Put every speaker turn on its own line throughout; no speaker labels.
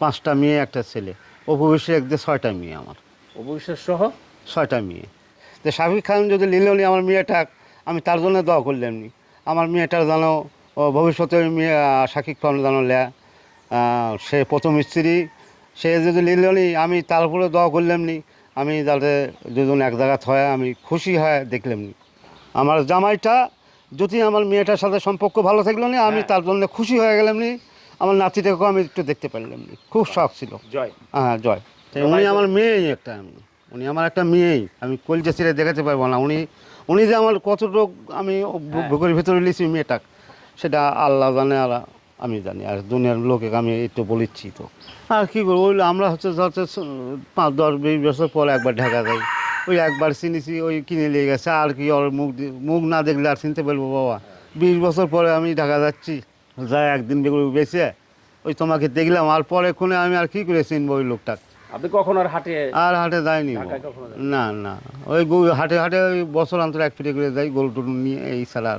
পাঁচটা মেয়ে একটা ছেলে। অপবিশ্বাস একদের ছয়টা মেয়ে আমার।
অবিশ্বাস সহ?
ছয়টা মেয়ে। তো শাকিব খান যদি নিল নি আমার মেয়েটা আমি তার জন্য দোয়া করলাম নি। আমার মেয়েটার যেন ভবিষ্যতে মেয়ে শাকিব খান যেন সে প্রথম স্ত্রী সে যদি নিল নি আমি তার উপরে দোয়া করলাম নি। আমি যাতে দুজন এক জায়গা হয় আমি খুশি হয় দেখলাম নি। আমার জামাইটা যদি আমার মেয়েটার সাথে সম্পর্ক ভালো থাকল নি আমি তার জন্য খুশি হয়ে গেলাম নি। আমার নাতিটাকেও আমি একটু দেখতে পারলাম খুব শখ ছিল।
জয়।
হ্যাঁ জয়। উনি আমার মেয়েই একটা উনি আমার একটা মেয়েই। আমি কলজা ছিঁড়ে দেখাতে পারব না। উনি উনি যে আমার কতটুক আমি বুকের ভেতরে লিছি মেয়েটা সেটা আল্লাহ জানে আর আমি জানি। আর দুনিয়ার লোকে আমি একটু বলিচ্ছি তো। আর কী করব? ওই আমরা হচ্ছে হচ্ছে পাঁচ দশ বিশ বছর পর একবার ঢাকা যাই। ওই একবার চিনিছি ওই কিনে নিয়ে গেছে। আর কি ওর মুখ মুখ না দেখলে আর চিনতে পারব বাবা। বিশ বছর পরে আমি ঢাকা যাচ্ছি। যাই একদিন বেছে ওই তোমাকে দেখলাম আর পরে কোনে আমি আর কি করে চিনবো ওই লোকটা?
আপনি কখন আর হাটে
আর হাটে যায়নি? না না। ওই হাটে হাটে ওই বছর অন্তর এক ফিটে করে যাই গরু টরু নিয়ে এই ছাড়া আর।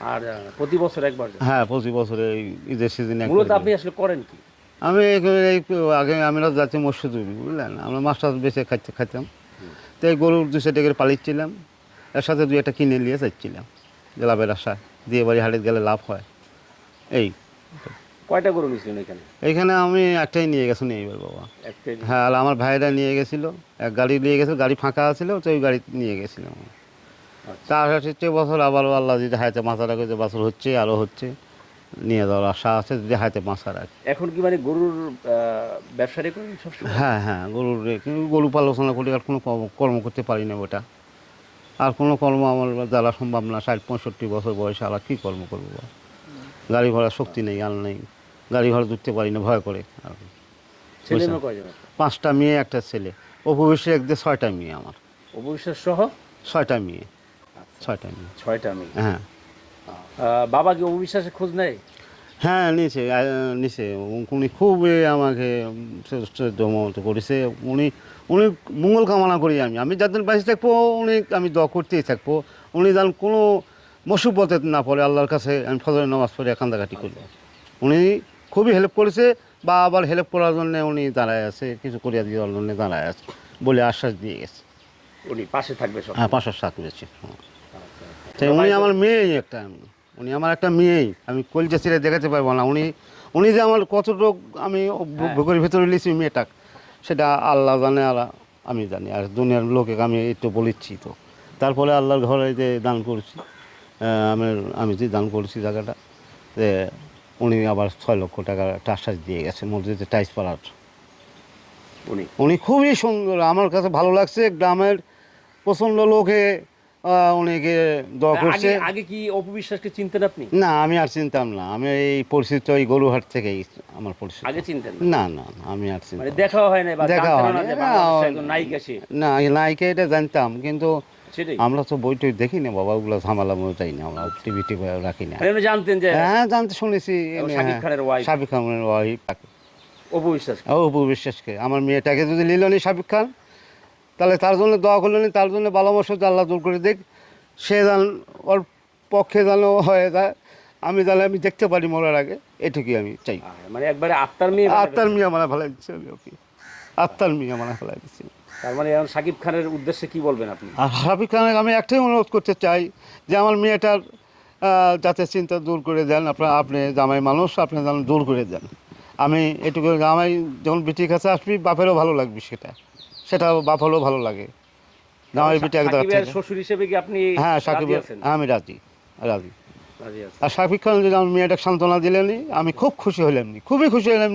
আর প্রতি বছর একবার
হ্যাঁ প্রতি বছরে এই ঈদের সিজনে
মূলত আপনি আসলে করেন কি?
আমি এই- আগে আমরা যাচ্ছি মৎস্যজীবী বুঝলেন? আমরা মাছ টাছ বেছে খাইতে খাইতাম। তো এই গরুর দুশো টাকার পালিয়েছিলাম। এর সাথে দুই একটা কিনে নিয়ে যাচ্ছিলাম। লাভের আশা দিয়ে বাড়ি হাটে গেলে লাভ হয়। এই।
কয়টা গরু নিয়েছিলেন এখানে?
এইখানে আমি একটাই নিয়ে গেছি এইবার বাবা।
একটাই
হ্যাঁ আর আমার ভাইরা নিয়ে গেছিল এক গাড়ি নিয়ে গেছিল গাড়ি ফাঁকা ছিল তো ওই গাড়ি নিয়ে গেছিলাম তার হচ্ছে বছর আবারও আল্লাহ যদি হাইতে মাথা রাখে যে বছর হচ্ছে আরও হচ্ছে নিয়ে যাওয়ার আশা আছে যদি হাইতে মাথা রাখে
এখন কি মানে গরুর করেন সবসময়?
হ্যাঁ হ্যাঁ গরুর গরু পালোচনা করি আর কোনো কর্ম- করতে পারি না ওটা আর কোনো কর্ম আমার দ্বারা সম্ভব না ষাট পঁয়ষট্টি বছর বয়সে আর কী কর্ম করব? গাড়ি ঘোড়ার শক্তি নেই আর নেই। গাড়ি ঘোড়া ধরতে পারি না ভয় করে। আর কি।
ছেলে মেয়ে কয়জন? আপনার?
পাঁচটা মেয়ে একটা ছেলে। অপবিশ্বাস একদের ছয়টা মেয়ে আমার।
অবিশ্বাস সহ?
ছয়টা মেয়ে। ছয়টা মেয়ে।
ছয়টা মেয়ে।
হ্যাঁ।
আহ, বাবা কি অবিশ্বাসে খোঁজ নেয়?
হ্যাঁ নিচে নিচে উনি খুবই আমাকে মতো করেছে। উনি উনি মঙ্গল কামনা করি আমি। আমি যাদের বাইসে থাকব উনি আমি দোয়া করতেই থাকব। উনি যেন কোনো মুসিবতে না পড়ে আল্লাহর কাছে আমি ফজরের নামাজ পড়ে কান্দাকাটি করি উনি খুবই হেল্প করেছে বা আবার হেল্প করার জন্য উনি দাঁড়ায় আছে কিছু করিয়া দেওয়ার জন্য দাঁড়ায় আছে বলে আশ্বাস দিয়ে গেছে।
উনি পাশে থাকবে
হ্যাঁ পাঁচশো সাত করেছে তাই উনি আমার মেয়েই একটা উনি আমার একটা মেয়েই। আমি কলজা ছিঁড়ে দেখাতে পারব না। উনি উনি যে আমার কতটুক আমি বু- বুকের ভিতরে লিছি মেয়েটা সেটা আল্লাহ জানে আর আমি জানি। আর দুনিয়ার লোকে আমি একটু বলিচ্ছি তো। তারপরে আল্লাহর ঘরে যে দান করছি। আহ, আমি যে দান করেছি জায়গাটা যে উনি আবার ছয় লক্ষ টাকা আশ্বাস দিয়ে গেছে মসজিদে টাইস পাড়ার
উনি?
উনি খুবই সুন্দর আমার কাছে ভালো লাগছে গ্রামের প্রচণ্ড লোকে উনিকে দোয়া করছে।
আগে কি অপবিশ্বাসকে চিনতেন আপনি?
না আমি আর চিনতাম না আমি এই পরিচিত ওই গরুহাট থেকেই আমার পরিচিত।
আগে চিনতেন না?
না আমি আর চিনতাম
মানে
না।
দেখাও হয় না
দেখা হয়
না নায়িকা সে।
না নায়িকা এটা জানতাম কিন্তু আমরা তো বই টই দেখি না বাবা ওগুলো ঝামেলা চাই না? আমরা টিভি টিভি রাখি না।
জানতেন যে
হ্যাঁ জানতে শুনেছি
শাকিব খানের wife।
সাবিক খানের ওয়াইফ
অপবিশ্বাস
ও অপু বিশ্বাসকে। আমার মেয়েটাকে যদি নিল নি সাবিক খান তাহলে তার জন্য দোয়া করলেন তার জন্য ভালোবাসা আল্লাহ দূর করে দেখ সে যেন ওর পক্ষে যেন হয়ে যায় আমি তাহলে আমি দেখতে পারি মরার আগে। এটুকুই আমি চাই।
মানে একবারে আত্মার মেয়ে
আত্মার মেয়ে আমার ফেলাই দিচ্ছে আমি ওকে। আত্মার মেয়ে আমার ফেলাই দিচ্ছি
তার মানে এখন শাকিব খানের উদ্দেশ্যে কি বলবেন আপনি?
আর সাবিক খানকে আমি একটাই অনুরোধ করতে চাই যে আমার মেয়েটার যাতে চিন্তা দূর করে দেন আপনার আপনি জামাই মানুষ আপনি যেন দূর করে দেন। আমি এটুকু জামাই যখন বিটির কাছে আসবি বাপেরও ভালো লাগবে সেটা। সেটা বাপেরও ভালো লাগে। জামাই বিটি এক জায়গা
সাকিবের শ্বশুর হিসেবে কি আপনি
হ্যাঁ সাকিব
রাজি
আমি রাজি রাজি। আর সাকিব খান যদি আমার মেয়েটাকে সান্ত্বনা দিলেনি আমি খুব খুশি হলাম খুবই খুশি হলাম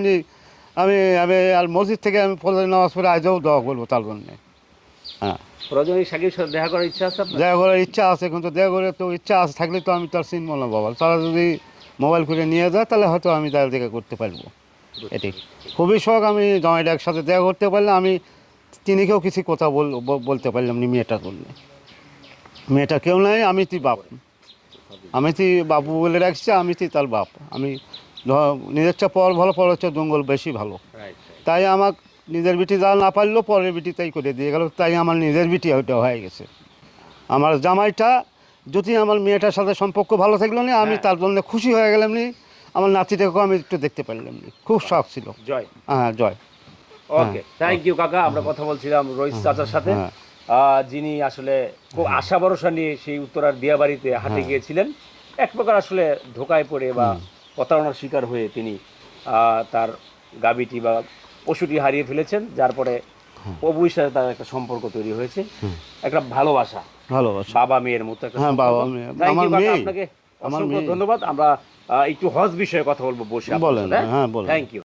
আমি আমি আর মসজিদ থেকে আমি ফজরের নামাজ পড়ে আজও দোয়া করব তার জন্যে। হ্যাঁ।
রজনী সাকিবের সাথে দেখা করার ইচ্ছা আছে
দেখা করার ইচ্ছা আছে কিন্তু দেখা করে তো ইচ্ছা আছে থাকলে তো আমি তার চিনবো না বাবা। তারা যদি মোবাইল করে নিয়ে যায় তাহলে হয়তো আমি তার দেখা করতে পারব। এটি খুবই শখ আমি জামাইটা একসাথে দেখা করতে পারলে আমি তিনিকেও কিছু কথা বল বলতে পারলাম নি মেয়েটার জন্য। মেয়েটা কেউ নাই আমি তুই বাপ। আমি তুই বাবু বলে রাখছি আমি তুই তার বাপ। আমি নিজেরটা পর ভালো পর হচ্ছে জঙ্গল বেশি ভালো। তাই আমার নিজের বিটি যা না পারলেও পরের বিটি তাই করে দিয়ে গেল তাই আমার নিজের বিটি ওইটা হয়ে গেছে। আমার জামাইটা যদি আমার মেয়েটার সাথে সম্পর্ক ভালো থাকল না আমি তার জন্য খুশি হয়ে গেলাম নি আমার নাতিটাকেও আমি একটু দেখতে পারলাম না। খুব শখ ছিল।
জয়।
হ্যাঁ জয়।
ওকে থ্যাংক ইউ কাকা আমরা কথা বলছিলাম রোহিত চাচার সাথে।
হ্যাঁ।
যিনি আসলে খুব আশা ভরসা নিয়ে সেই উত্তরার দিয়াবাড়িতে হাটে
হ্যাঁ।
গিয়েছিলেন। এক প্রকার আসলে ধোকায় পড়ে বা প্রতারণার শিকার হয়ে তিনি আহ, তার গাবিটি বা পশুটি হারিয়ে ফেলেছেন যার পরে প্রভুর সাথে তার একটা সম্পর্ক তৈরি হয়েছে। একটা ভালোবাসা।
ভালোবাসা।
বাবা মেয়ের মতো একটা
হ্যাঁ, বাবা মেয়ে। আমার মেয়ে।
আপনাকে অসংখ্য ধন্যবাদ। আমরা একটু হজ বিষয়ে কথা বলব বসে
বলেন, হ্যাঁ, বলেন।
Thank you